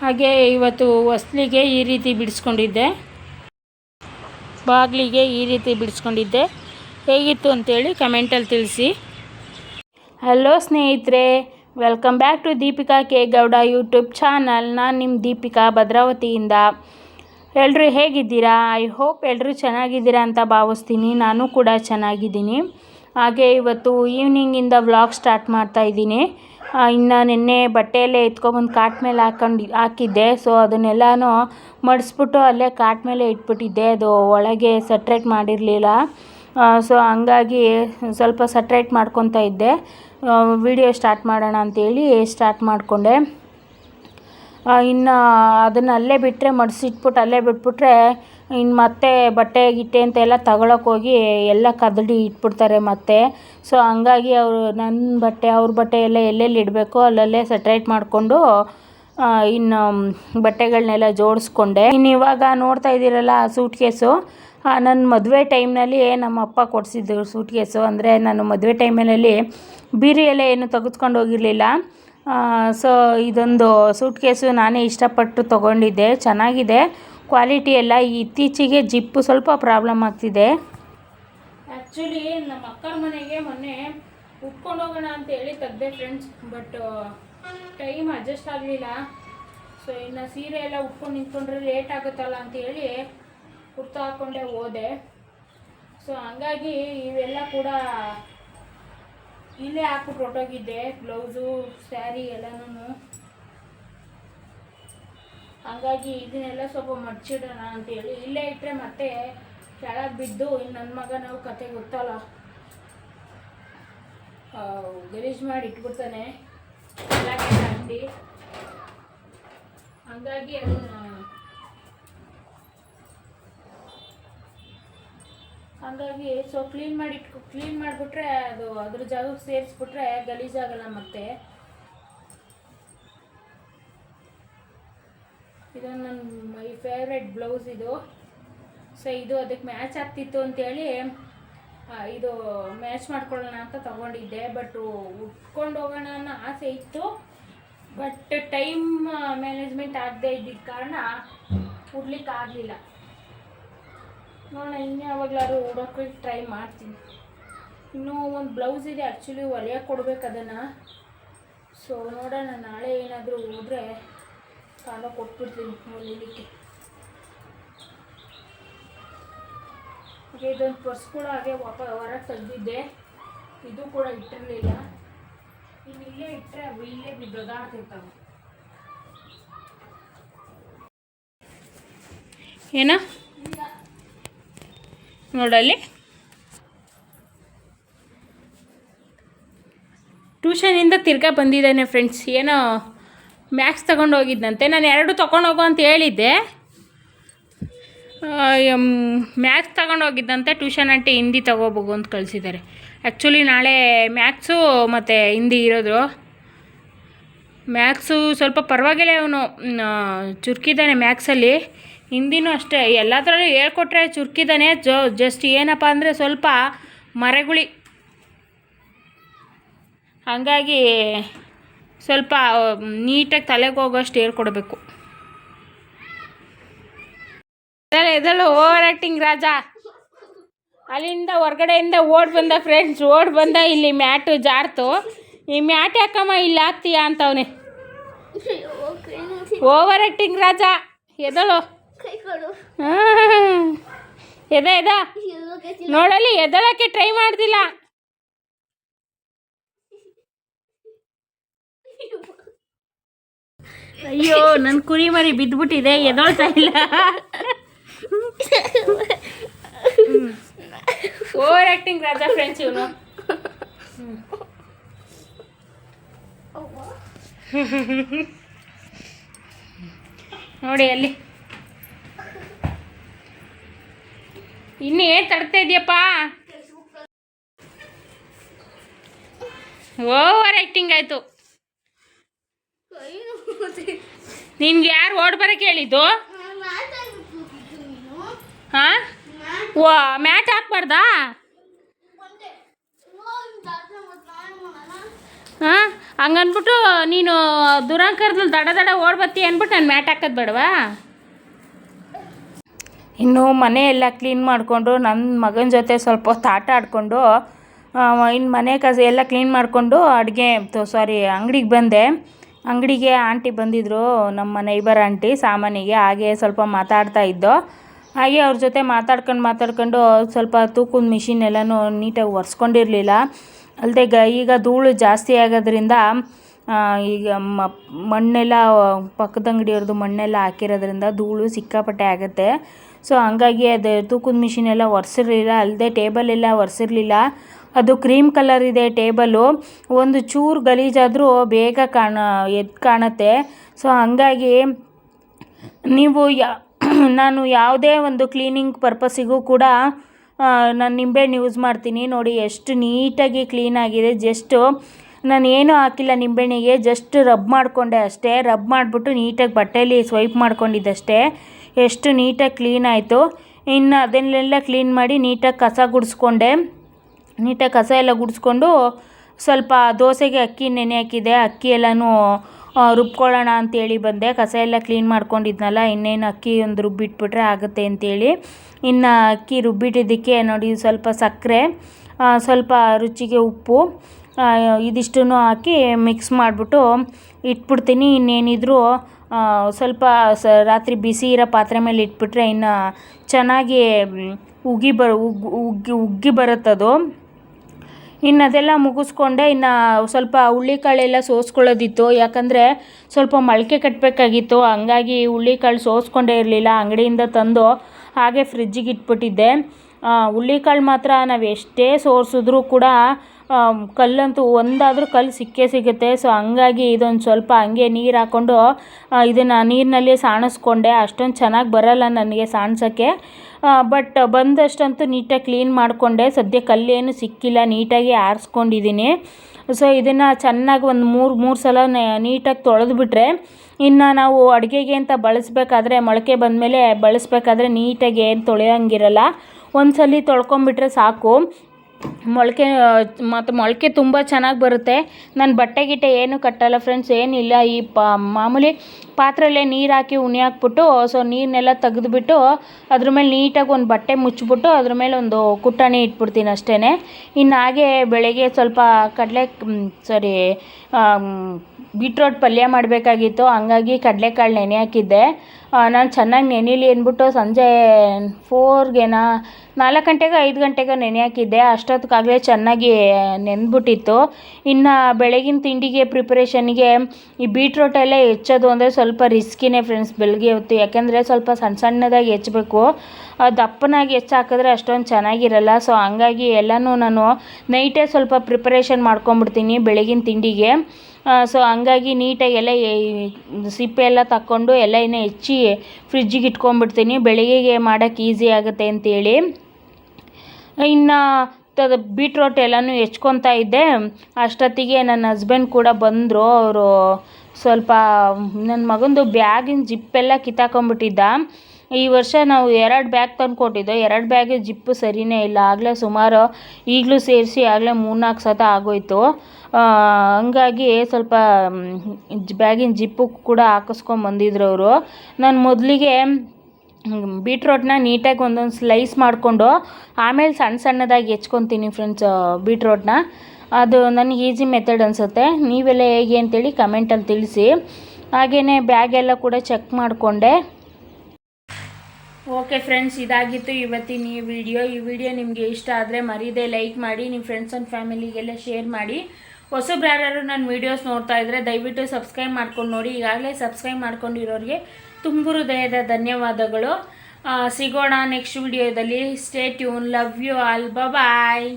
ಹಾಗೆ ಇವತ್ತು ಹೊಸ್ಲಿಗೆ ಈ ರೀತಿ ಬಿಡಿಸ್ಕೊಂಡಿದ್ದೆ. ಬಾಗಿಲಿಗೆ ಈ ರೀತಿ ಬಿಡಿಸ್ಕೊಂಡಿದ್ದೆ. ಹೇಗಿತ್ತು ಅಂತೇಳಿ ಕಮೆಂಟಲ್ಲಿ ತಿಳಿಸಿ. ಹಲೋ ಸ್ನೇಹಿತರೆ, welcome back to Deepika K Gowda YouTube channel. ನಾನು ನಿಮ್ಮ ದೀಪಿಕಾ ಭದ್ರಾವತಿಯಿಂದ. ಎಲ್ಲರೂ ಹೇಗಿದ್ದೀರಾ? ಐ ಹೋಪ್ ಎಲ್ಲರೂ ಚೆನ್ನಾಗಿದ್ದೀರಾ ಅಂತ ಭಾವಿಸ್ತೀನಿ. ನಾನು ಕೂಡ ಚೆನ್ನಾಗಿದ್ದೀನಿ. ಹಾಗೆ ಇವತ್ತು ಈವ್ನಿಂಗಿಂದ ವ್ಲಾಗ್ ಸ್ಟಾರ್ಟ್ ಮಾಡ್ತಾ ಇದ್ದೀನಿ. ಇನ್ನು ನಿನ್ನೆ ಬಟ್ಟೆಯಲ್ಲೇ ಎತ್ಕೊಬಂದು ಕಾಟ್ ಮೇಲೆ ಹಾಕೊಂಡು ಹಾಕಿದ್ದೆ. ಸೊ ಅದನ್ನೆಲ್ಲನೂ ಮಡಿಸ್ಬಿಟ್ಟು ಅಲ್ಲೇ ಕಾಟ್ ಮೇಲೆ ಇಟ್ಬಿಟ್ಟಿದ್ದೆ. ಅದು ಒಳಗೆ ಸಟ್ರೇಟ್ ಮಾಡಿರಲಿಲ್ಲ. ಸೊ ಹಂಗಾಗಿ ಸ್ವಲ್ಪ ಸಟ್ರೇಟ್ ಮಾಡ್ಕೊತಾ ಇದ್ದೆ. ವಿಡಿಯೋ ಸ್ಟಾರ್ಟ್ ಮಾಡೋಣ ಅಂತೇಳಿ ಸ್ಟಾರ್ಟ್ ಮಾಡಿಕೊಂಡೆ. ಇನ್ನು ಅದನ್ನು ಅಲ್ಲೇ ಬಿಟ್ಟರೆ ಮಡಿಸಿಟ್ಬಿಟ್ಟು ಅಲ್ಲೇ ಬಿಟ್ಬಿಟ್ರೆ ಇನ್ನು ಮತ್ತೆ ಬಟ್ಟೆ, ಗಿಟ್ಟೆ ಅಂತೆಲ್ಲ ತಗೊಳ್ಳೋಕ್ಕೋಗಿ ಎಲ್ಲ ಕದಡಿ ಇಟ್ಬಿಡ್ತಾರೆ ಮತ್ತೆ. ಸೊ ಹಂಗಾಗಿ ಅವರು ನನ್ನ ಬಟ್ಟೆ, ಅವ್ರ ಬಟ್ಟೆ ಎಲ್ಲ ಎಲ್ಲೆಲ್ಲಿ ಇಡಬೇಕೋ ಅಲ್ಲಲ್ಲೇ ಸಟ್ರೇಟ್ ಮಾಡಿಕೊಂಡು ಇನ್ನು ಬಟ್ಟೆಗಳನ್ನೆಲ್ಲ ಜೋಡಿಸ್ಕೊಂಡೆ. ಇನ್ನು ಇವಾಗ ನೋಡ್ತಾ ಇದ್ದೀರಲ್ಲ ಆ ಸೂಟ್ ಕೇಸು ನನ್ನ ಮದುವೆ ಟೈಮ್ನಲ್ಲಿ ನಮ್ಮ ಅಪ್ಪ ಕೊಡಿಸಿದ್ದು ಸೂಟ್ ಕೇಸು ಅಂದರೆ ನಾನು ಮದುವೆ ಟೈಮಿನಲ್ಲಿ ಬೀರಿ ಎಲೆ ಏನು ತೆಗೆದುಕೊಂಡು ಹೋಗಿರಲಿಲ್ಲ. ಸೊ ಇದೊಂದು ಸೂಟ್ ಕೇಸು ನಾನೇ ಇಷ್ಟಪಟ್ಟು ತೊಗೊಂಡಿದ್ದೆ. ಚೆನ್ನಾಗಿದೆ. ಕ್ವಾಲಿಟಿ ಎಲ್ಲ ಇತ್ತೀಚೆಗೆ ಜಿಪ್ಪು ಸ್ವಲ್ಪ ಪ್ರಾಬ್ಲಮ್ ಆಗ್ತಿದೆ. ಆ್ಯಕ್ಚುಲಿ ನಮ್ಮ ಅಕ್ಕನ ಮನೆಗೆ ಮೊನ್ನೆ ಉಟ್ಕೊಂಡು ಹೋಗೋಣ ಅಂತ ಹೇಳಿ ತೆಗ್ದೆ ಫ್ರೆಂಡ್ಸ್ ಬಟ್ ಟೈಮ್ ಅಡ್ಜಸ್ಟ್ ಆಗಲಿಲ್ಲ. ಸೊ ಇನ್ನು ಸೀರೆ ಎಲ್ಲ ಉಟ್ಕೊಂಡು ನಿಂತ್ಕೊಂಡ್ರೆ ಲೇಟ್ ಆಗುತ್ತಲ್ಲ ಅಂತ ಹೇಳಿ ಕುರ್ತಾ ಹಾಕ್ಕೊಂಡೆ ಹೋದೆ. ಸೊ ಹಂಗಾಗಿ ಇವೆಲ್ಲ ಕೂಡ ಇಲ್ಲೇ ಹಾಕ್ಬಿಟ್ಟು ಹೊರಟೋಗಿದ್ದೆ ಬ್ಲೌಸು ಸ್ಯಾರಿ ಎಲ್ಲನೂ ಹಂಗಾಗಿ ಇದನ್ನೆಲ್ಲ ಸ್ವಲ್ಪ ಮಡ್ಚಿಡೋಣ ಅಂತೇಳಿ. ಇಲ್ಲೇ ಇಟ್ಟರೆ ಮತ್ತೆ ಕೆಳಗೆ ಬಿದ್ದು ಇನ್ನು ನನ್ನ ಮಗ ನಾವು ಕತೆ ಗೊತ್ತಲ್ಲ? ಗಲೀಜು ಮಾಡಿ ಇಟ್ಬಿಡ್ತಾನೆ. ಅಂಗಡಿ. ಹಂಗಾಗಿ ಅದನ್ನ ಹಂಗಾಗಿ ಸೊ ಕ್ಲೀನ್ ಮಾಡಿ ಕ್ಲೀನ್ ಮಾಡಿಬಿಟ್ರೆ ಅದು ಅದ್ರ ಜಾಗಕ್ಕೆ ಸೇರಿಸ್ಬಿಟ್ರೆ ಗಲೀಜಾಗಲ್ಲ ಮತ್ತೆ. ಇದೊಂದು ನನ್ನ ಮೈ ಫೇವ್ರೆಟ್ ಬ್ಲೌಸ್ ಇದು. ಸೊ ಇದು ಅದಕ್ಕೆ ಮ್ಯಾಚ್ ಆಗ್ತಿತ್ತು ಅಂತೇಳಿ ಇದು ಮ್ಯಾಚ್ ಮಾಡ್ಕೊಳ್ಳೋಣ ಅಂತ ತಗೊಂಡಿದ್ದೆ. ಬಟ್ ಉಟ್ಕೊಂಡು ಹೋಗೋಣ ಅನ್ನೋ ಆಸೆ ಇತ್ತು. ಬಟ್ ಟೈಮ್ ಮ್ಯಾನೇಜ್ಮೆಂಟ್ ಆಗದೆ ಇದ್ದಿದ್ದ ಕಾರಣ ಉಡ್ಲಿಕ್ಕೆ ಆಗಲಿಲ್ಲ. ನೋಡೋಣ, ಇನ್ನು ಯಾವಾಗಲಾದ್ರೂ ಉಡೋಕ್ಕೆ ಟ್ರೈ ಮಾಡ್ತೀನಿ. ಇನ್ನೂ ಒಂದು ಬ್ಲೌಸ್ ಇದೆ ಆ್ಯಕ್ಚುಲಿ ಹೊಲಿಯಕ್ಕೆ ಕೊಡ್ಬೇಕು ಅದನ್ನು. ಸೊ ನೋಡೋಣ, ನಾಳೆ ಏನಾದರೂ ಹೋದರೆ ಕಾಲ ಕೊಟ್ಬಿಡ್ತೀನಿ ಹೊಲಿಲಿಕ್ಕೆ ಹಾಗೆ ಇದೊಂದು ಪರ್ಸ್ ಕೂಡ ಹಾಗೆ ವಾಪ, ಹೊರಗೆ ತೆಗೆದಿದ್ದೆ. ಇದು ಕೂಡ ಇಟ್ಟಿರಲಿಲ್ಲ. ಇನ್ನು ಇಲ್ಲೇ ಇಟ್ಟರೆ ಅವು ಇಲ್ಲೇ ಬಿದ್ದೋದಾಡ್ತಿರ್ತಾವೆ ಏನ? ನೋಡಲ್ಲಿ ಟ್ಯೂಷನಿಂದ ತಿರ್ಗಾ ಬಂದಿದ್ದಾನೆ ಫ್ರೆಂಡ್ಸ್ ಏನೋ ಮ್ಯಾಕ್ಸ್ ತಗೊಂಡು ಹೋಗಿದ್ದಂತೆ ನಾನು ಎರಡು ತೊಗೊಂಡು ಹೋಗು ಅಂತ ಹೇಳಿದ್ದೆ. ಮ್ಯಾಕ್ಸ್ ತಗೊಂಡು ಹೋಗಿದ್ದಂತೆ ಟ್ಯೂಷನ್ ಆಂಟಿ ಹಿಂದಿ ತಗೋಬೋಗು ಅಂತ ಕಳಿಸಿದ್ದಾರೆ ಆ್ಯಕ್ಚುಲಿ ನಾಳೆ ಮ್ಯಾಕ್ಸು ಮತ್ತು ಹಿಂದಿ ಇರೋದು ಮ್ಯಾಕ್ಸು ಸ್ವಲ್ಪ ಪರವಾಗಿಲ್ಲ ಅವನು ಚುರುಕಿದ್ದಾನೆ ಮ್ಯಾಕ್ಸಲ್ಲಿ ಹಿಂದಿನೂ ಅಷ್ಟೇ. ಎಲ್ಲದರಲ್ಲೂ ಹೇಳ್ಕೊಟ್ರೆ ಚುರುಕಿದ್ದಾನೆ. ಜೋ ಜಸ್ಟ್ ಏನಪ್ಪ ಅಂದರೆ ಸ್ವಲ್ಪ ಮರೆಗುಳಿ. ಹಾಗಾಗಿ ಸ್ವಲ್ಪ ನೀಟಾಗಿ ತಲೆಗೆ ಹೋಗೋಷ್ಟು ಹೇಳ್ಕೊಡ್ಬೇಕು ಎದಳು ಓವರ್ ಆಕ್ಟಿಂಗ್ ರಾಜ. ಅಲ್ಲಿಂದ ಹೊರ್ಗಡೆಯಿಂದ ಓಡ್ ಬಂದ ಫ್ರೆಂಡ್ಸ್ ಓಡ್ ಬಂದ ಇಲ್ಲಿ ಮ್ಯಾಟು ಜಾರ್ತು. ಈ ಮ್ಯಾಟ್ ಯಾಕಮ್ಮ ಇಲ್ಲಿ ಹಾಕ್ತೀಯಾ ಅಂತವನೆ? ಓವರ್ ಆ್ಯಕ್ಟಿಂಗ್ ರಾಜ. ಎದಳು? ಎದ ಎದ? ನೋಡಲಿ, ಎದಳಕ್ಕೆ ಟ್ರೈ ಮಾಡ್ತಿಲ್ಲ ಅಯ್ಯೋ ನನ್ನ ಕುರಿ ಮರಿ ಬಿದ್ದುಬಿಟ್ಟಿದೆ, ಎದೋಳ್ತಾ ಇಲ್ಲ. ಓವರ್ ಆ್ಯಕ್ಟಿಂಗ್ ರಾಜಾ ಫ್ರೆಂಡ್ಸ್ ಇವನು. ನೋಡಿ ಅಲ್ಲಿ. ಇನ್ನು ಏನು ತಡ್ತಾ ಇದೆಯಪ್ಪ? ಓವರ್ ಆಕ್ಟಿಂಗ್ ಆಯಿತು. ನಿನ್ಗೆ ಯಾರು ಓಡ್ ಬರಕ್ಕೆ ಹೇಳಿದ್ದು ಹಾಂ ಓ ಮ್ಯಾಟ್ ಹಾಕ್ಬಾರ್ದಾ. ಹಾಂ ಹಂಗನ್ಬಿಟ್ಟು ನೀನು ದುರಂಕರದಲ್ಲಿ ದಡ ದಡ ಓಡ್ಬತ್ತಿ ಅಂದ್ಬಿಟ್ಟು ನಾನು ಮ್ಯಾಟ್ ಹಾಕೋದು ಬೇಡವಾ? ಇನ್ನು ಮನೆ ಎಲ್ಲ ಕ್ಲೀನ್ ಮಾಡಿಕೊಂಡು ನನ್ನ ಮಗನ ಜೊತೆ ಸ್ವಲ್ಪ ಹೊತ್ತು ಆಟ ಆಡಿಕೊಂಡು ಇನ್ನು ಮನೆ ಕಸ ಎಲ್ಲ ಕ್ಲೀನ್ ಮಾಡಿಕೊಂಡು ಅಡುಗೆ ಸಾರಿ ಅಂಗಡಿಗೆ ಬಂದೆ. ಅಂಗಡಿಗೆ ಆಂಟಿ ಬಂದಿದ್ದರು ನಮ್ಮ ನೈಬರ್ ಆಂಟಿ ಸಾಮಾನಿಗೆ, ಹಾಗೆ ಸ್ವಲ್ಪ ಮಾತಾಡ್ತಾ ಇದ್ದೋ. ಹಾಗೆ ಅವ್ರ ಜೊತೆ ಮಾತಾಡ್ಕೊಂಡು ಮಾತಾಡ್ಕೊಂಡು ಸ್ವಲ್ಪ ತೂಕದ ಮಿಷಿನ್ ಎಲ್ಲನೂ ನೀಟಾಗಿ ಒರೆಸ್ಕೊಂಡಿರಲಿಲ್ಲ. ಅಲ್ಲದೆ ಗ, ಈಗ ಧೂಳು ಜಾಸ್ತಿ ಆಗೋದ್ರಿಂದ ಈಗ ಮಣ್ಣೆಲ್ಲ, ಪಕ್ಕದ ಅಂಗಡಿಯವ್ರದ್ದು ಮಣ್ಣೆಲ್ಲ ಹಾಕಿರೋದ್ರಿಂದ ಧೂಳು ಸಿಕ್ಕಾಪಟ್ಟೆ ಆಗುತ್ತೆ. ಸೊ, ಹಂಗಾಗಿ ಅದು ತೂಕದ ಮಿಷಿನ್ ಎಲ್ಲ ಒರೆಸಿರ್ಲಿಲ್ಲ ಅಲ್ಲದೆ ಟೇಬಲ್ ಎಲ್ಲ ಒರೆಸಿರ್ಲಿಲ್ಲ. ಅದು ಕ್ರೀಮ್ ಕಲರ್ ಇದೆ ಟೇಬಲು. ಒಂದು ಚೂರು ಗಲೀಜಾದರೂ ಬೇಗ ಕಾಣ ಎದ್ದು ಕಾಣುತ್ತೆ. ಸೊ, ಹಂಗಾಗಿ ನೀವು ಯಾ, ನಾನು ಯಾವುದೇ ಒಂದು ಕ್ಲೀನಿಂಗ್ ಪರ್ಪಸ್ಸಿಗೂ ಕೂಡ ನಾನು ನಿಂಬೆಹಣ್ಣು ಯೂಸ್ ಮಾಡ್ತೀನಿ. ನೋಡಿ, ಎಷ್ಟು ನೀಟಾಗಿ ಕ್ಲೀನಾಗಿದೆ ಜಸ್ಟು ನಾನು ಏನೂ ಹಾಕಿಲ್ಲ ನಿಂಬೆಹಣ್ಣಿಗೆ. ಜಸ್ಟ್ ರಬ್ ಮಾಡಿಕೊಂಡೆ ಅಷ್ಟೇ. ರಬ್ ಮಾಡಿಬಿಟ್ಟು ನೀಟಾಗಿ ಬಟ್ಟೆಯಲ್ಲಿ ಸ್ವೈಪ್ ಮಾಡ್ಕೊಂಡಿದ್ದಷ್ಟೇ. ಎಷ್ಟು ನೀಟಾಗಿ ಕ್ಲೀನ್ ಆಯಿತು. ಇನ್ನು ಅದನ್ನೆಲ್ಲ ಕ್ಲೀನ್ ಮಾಡಿ ನೀಟಾಗಿ ಕಸ ಗುಡಿಸ್ಕೊಂಡೆ. ನೀಟಾಗಿ ಕಸ ಎಲ್ಲ ಗುಡಿಸ್ಕೊಂಡು ಸ್ವಲ್ಪ ದೋಸೆಗೆ ಅಕ್ಕಿ, ನೆನೆ ಹಾಕಿದೆ. ಅಕ್ಕಿ ಎಲ್ಲನೂ ರುಬ್ಕೊಳ್ಳೋಣ ಅಂತೇಳಿ ಬಂದೆ. ಕಸ ಎಲ್ಲ ಕ್ಲೀನ್ ಮಾಡ್ಕೊಂಡಿದ್ನಲ್ಲ, ಇನ್ನೇನು ಅಕ್ಕಿ ಒಂದು ರುಬ್ಬಿಟ್ಬಿಟ್ರೆ ಆಗುತ್ತೆ ಅಂತೇಳಿ. ಇನ್ನು ಅಕ್ಕಿ ರುಬ್ಬಿಟ್ಟಿದ್ದಕ್ಕೆ ನೋಡಿ, ಸ್ವಲ್ಪ ಸಕ್ಕರೆ ಸ್ವಲ್ಪ ರುಚಿಗೆ ಉಪ್ಪು ಇದಿಷ್ಟೂ ಹಾಕಿ ಮಿಕ್ಸ್ ಮಾಡಿಬಿಟ್ಟು ಇಟ್ಬಿಡ್ತೀನಿ. ಇನ್ನೇನಿದ್ರು ಸ್ವಲ್ಪ ಸ, ರಾತ್ರಿ ಬಿಸಿ ಇರೋ ಪಾತ್ರೆ ಮೇಲೆ ಇಟ್ಬಿಟ್ರೆ ಇನ್ನು ಚೆನ್ನಾಗಿ ಉಗಿ ಬ, ಉಗ್ ಉಗ್ಗಿ ಉಗ್ಗಿ ಬರುತ್ತದು. ಇನ್ನು ಅದೆಲ್ಲ ಮುಗಿಸ್ಕೊಂಡೆ, ಇನ್ನು ಸ್ವಲ್ಪ ಹುಳ್ಳಿಕಾಳೆಲ್ಲ ಸೋಸ್ಕೊಳ್ಳೋದಿತ್ತು. ಯಾಕಂದರೆ ಸ್ವಲ್ಪ ಮೊಳಕೆ ಕಟ್ಟಬೇಕಾಗಿತ್ತು ಹಂಗಾಗಿ ಹುಳ್ಳಿಕಾಳು ಸೋಸ್ಕೊಂಡೇ ಇರಲಿಲ್ಲ, ಅಂಗಡಿಯಿಂದ ತಂದು ಹಾಗೆ ಫ್ರಿಜ್ಜಿಗೆ ಇಟ್ಬಿಟ್ಟಿದ್ದೆ. ಹುಳ್ಳಿಕಾಳು ಮಾತ್ರ ನಾವು ಎಷ್ಟೇ ಸೋರಿಸಿದ್ರೂ ಕೂಡ ಕಲ್ಲಂತೂ ಒಂದಾದರೂ ಕಲ್ಲು ಸಿಕ್ಕೇ ಸಿಗುತ್ತೆ. ಸೊ ಹಂಗಾಗಿ ಇದೊಂದು ಸ್ವಲ್ಪ ಹಂಗೆ ನೀರು ಹಾಕ್ಕೊಂಡು ಇದನ್ನು ನೀರಿನಲ್ಲಿ ಸಾಣಿಸ್ಕೊಂಡೆ. ಅಷ್ಟೊಂದು ಚೆನ್ನಾಗಿ ಬರಲ್ಲ ನನಗೆ ಸಾಣ್ಸೋಕ್ಕೆ. ಬಟ್ ಬಂದಷ್ಟಂತೂ ನೀಟಾಗಿ ಕ್ಲೀನ್ ಮಾಡಿಕೊಂಡೆ. ಸದ್ಯ ಕಲ್ಲೇನು ಸಿಕ್ಕಿಲ್ಲ. ನೀಟಾಗಿ ಆರಿಸ್ಕೊಂಡಿದ್ದೀನಿ ಸೊ ಇದನ್ನು ಚೆನ್ನಾಗಿ ಒಂದು ಮೂರು ಮೂರು ಸಲ ನೀಟಾಗಿ ತೊಳೆದುಬಿಟ್ರೆ, ಇನ್ನು ನಾವು ಅಡುಗೆಗೆ ಅಂತ ಬಳಸಬೇಕಾದ್ರೆ, ಮೊಳಕೆ ಬಂದಮೇಲೆ ಬಳಸಬೇಕಾದ್ರೆ ನೀಟಾಗಿ ಏನು ತೊಳೆಯೋಂಗಿರಲ್ಲ. ಒಂದು ಸಲ ತೊಳ್ಕೊಂಬಿಟ್ರೆ ಸಾಕು. ಮೊಳಕೆ ಮತ್ತು ಮೊಳಕೆ ತುಂಬ ಚೆನ್ನಾಗಿ ಬರುತ್ತೆ. ನಾನು ಬಟ್ಟೆ ಗಿಟ್ಟೆ ಏನು ಕಟ್ಟಲ್ಲ ಫ್ರೆಂಡ್ಸ್ ಏನಿಲ್ಲ. ಈ ಪಾ, ಮಾಮೂಲಿ ಪಾತ್ರೆಯಲ್ಲೇ ನೀರು ಹಾಕಿ ಉಣಿ ಹಾಕ್ಬಿಟ್ಟು ಸೊ ನೀರನ್ನೆಲ್ಲ ತೆಗೆದ್ಬಿಟ್ಟು, ಅದ್ರ ಮೇಲೆ ನೀಟಾಗಿ ಒಂದು ಬಟ್ಟೆ ಮುಚ್ಚಿಬಿಟ್ಟು ಅದ್ರ ಮೇಲೆ ಒಂದು ಕುಟ್ಟಾಣಿ ಇಟ್ಬಿಡ್ತೀನಿ ಅಷ್ಟೇ ಇನ್ನು ಹಾಗೆ ಬೆಳಗ್ಗೆ ಸ್ವಲ್ಪ ಕಡಲೆ ಸಾರಿ ಬೀಟ್ರೋಟ್ ಪಲ್ಯ ಮಾಡಬೇಕಾಗಿತ್ತು, ಹಂಗಾಗಿ ಕಡಲೆಕಾಳು ನೆನೆ ಹಾಕಿದ್ದೆ. ನಾನು ಚೆನ್ನಾಗಿ ನೆನೆಯಲಿ ಅಂದ್ಬಿಟ್ಟು ಸಂಜೆ ಫೋರ್ಗೆನಾ ನಾಲ್ಕು ಗಂಟೆಗೆ, ಐದು ಗಂಟೆಗೆ ನೆನೆ ಹಾಕಿದ್ದೆ. ಅಷ್ಟೊತ್ತಿಗಾಗಲೇ ಚೆನ್ನಾಗಿ ನೆನೆದ್ಬಿಟ್ಟಿತ್ತು ಇನ್ನು ಬೆಳಗಿನ ತಿಂಡಿಗೆ ಪ್ರಿಪ್ರೇಷನ್ಗೆ ಈ ಬೀಟ್ರೋಟ್ ಎಲ್ಲ ಹೆಚ್ಚೋದು ಅಂದರೆ ಸ್ವಲ್ಪ ರಿಸ್ಕಿನೇ ಫ್ರೆಂಡ್ಸ್ ಬೆಳಗ್ಗೆ ಹೊತ್ತು. ಯಾಕೆಂದರೆ ಸ್ವಲ್ಪ ಸಣ್ಣ ಸಣ್ಣದಾಗಿ ಹೆಚ್ಚಬೇಕು. ದಪ್ಪನಾಗಿ ಹೆಚ್ಚಾಕಿದ್ರೆ ಅಷ್ಟೊಂದು ಚೆನ್ನಾಗಿರಲ್ಲ. ಸೊ, ಹಂಗಾಗಿ ಎಲ್ಲನೂ ನಾನು ನೈಟೇ ಸ್ವಲ್ಪ ಪ್ರಿಪರೇಷನ್ ಮಾಡ್ಕೊಂಬಿಡ್ತೀನಿ ಬೆಳಗಿನ ತಿಂಡಿಗೆ. ಸೊ ಹಂಗಾಗಿ ನೀಟಾಗಿ ಎಲ್ಲ ಸಿಪ್ಪೆ ಎಲ್ಲ ತಕ್ಕೊಂಡು ಎಲ್ಲ ಇನ್ನೂ ಹೆಚ್ಚಿ ಫ್ರಿಜ್ಜಿಗೆ ಇಟ್ಕೊಂಡ್ಬಿಡ್ತೀನಿ. ಬೆಳಿಗ್ಗೆಗೆ ಮಾಡೋಕ್ಕೆ ಈಸಿ ಆಗುತ್ತೆ ಅಂತೇಳಿ. ಇನ್ನು ಬೀಟ್ರೋಟ್ ಎಲ್ಲನೂ ಹೆಚ್ಕೊತಾ ಇದ್ದೆ. ಅಷ್ಟೊತ್ತಿಗೆ ನನ್ನ ಹಸ್ಬೆಂಡ್ ಕೂಡ ಬಂದರು. ಅವರು ಸ್ವಲ್ಪ, ನನ್ನ ಮಗಂದು ಬ್ಯಾಗಿನ ಜಿಪ್ಪೆಲ್ಲ ಕಿತ್ತಾಕೊಂಬಿಟ್ಟಿದ್ದ ಈ ವರ್ಷ ನಾವು ಎರಡು ಬ್ಯಾಗ್ ತಂದು ಕೊಟ್ಟಿದ್ದು ಎರಡು ಬ್ಯಾಗ್ ಜಿಪ್ಪು ಸರಿಯೇ ಇಲ್ಲ. ಆಗಲೇ ಸುಮಾರು ಈಗಲೂ ಸೇರಿಸಿ ಆಗಲೇ ಮೂರ್ನಾಲ್ಕು ಸತ ಆಗೋಯ್ತು. ಹಂಗಾಗಿ ಸ್ವಲ್ಪ ಬ್ಯಾಗಿನ ಜಿಪ್ಪು ಕೂಡ ಹಾಕಿಸ್ಕೊಂಬಂದಿದ್ರು ಅವರು. ನಾನು ಮೊದಲಿಗೆ ಬೀಟ್ರೋಟ್ನ ನೀಟಾಗಿ ಒಂದೊಂದು ಸ್ಲೈಸ್ ಮಾಡಿಕೊಂಡು, ಆಮೇಲೆ ಸಣ್ಣ ಸಣ್ಣದಾಗಿ ಹೆಚ್ಕೊತೀನಿ ಫ್ರೆಂಡ್ಸ್ ಬೀಟ್ರೋಟ್ನ. ಅದು ನನಗೆ ಈಸಿ ಮೆಥಡ್ ಅನಿಸುತ್ತೆ. ನೀವೆಲ್ಲ ಹೇಗೆ ಅಂತೇಳಿ ಕಮೆಂಟಲ್ಲಿ ತಿಳಿಸಿ. ಹಾಗೆಯೇ ಬ್ಯಾಗೆಲ್ಲ ಕೂಡ ಚೆಕ್ ಮಾಡಿಕೊಂಡೆ. ಓಕೆ ಫ್ರೆಂಡ್ಸ್ ಇದಾಗಿತ್ತು ಇವತ್ತಿನ ಈ ವಿಡಿಯೋ ಈ ವಿಡಿಯೋ ನಿಮಗೆ ಇಷ್ಟ ಆದರೆ ಮರೀದೆ ಲೈಕ್ ಮಾಡಿ ನಿಮ್ಮ ಫ್ರೆಂಡ್ಸ್ ಆ್ಯಂಡ್ ಫ್ಯಾಮಿಲಿಗೆಲ್ಲ ಶೇರ್ ಮಾಡಿ. ಹೊಸಬ್ರು ನನ್ನ ವೀಡಿಯೋಸ್ ನೋಡ್ತಾ ಇದ್ದರೆ ದಯವಿಟ್ಟು ಸಬ್ಸ್ಕ್ರೈಬ್ ಮಾಡ್ಕೊಂಡು ನೋಡಿ. ಈಗಾಗಲೇ ಸಬ್ಸ್ಕ್ರೈಬ್ ಮಾಡ್ಕೊಂಡಿರೋರಿಗೆ ತುಂಬ ಹೃದಯದ ಧನ್ಯವಾದಗಳು. ಸಿಗೋಣ ನೆಕ್ಸ್ಟ್ ವಿಡಿಯೋದಲ್ಲಿ stay tune love you all bye